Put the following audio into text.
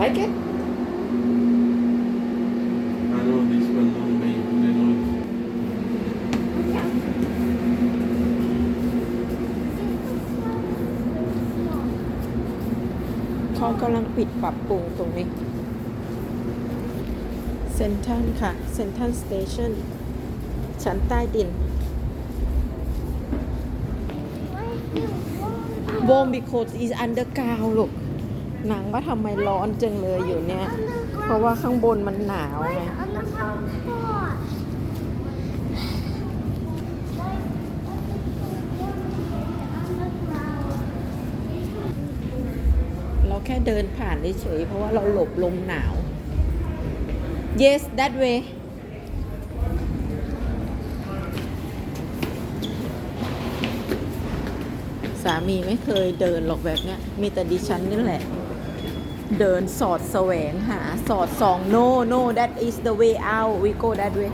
Like it? I know this one no may they know it. เขากำลังปิดปรับปรุงตรงนี้เซนทันค่ะเซนทันสเตชันชั้นใต้ดินวงบิโค is underground ลูก นังว่าทำไมร้อนจังเลยอยู่เนี่ย เพราะว่าข้างบนมันหนาวไง เราแค่เดินผ่านเฉยๆเพราะว่าเราหลบลมหนาว yes that way สามีไม่เคยเดินหรอกแบบเนี้ย มีแต่ดิฉันนี่แหละ เดินสอดแสวงหาสอดส่อง no no that is the way out we go that way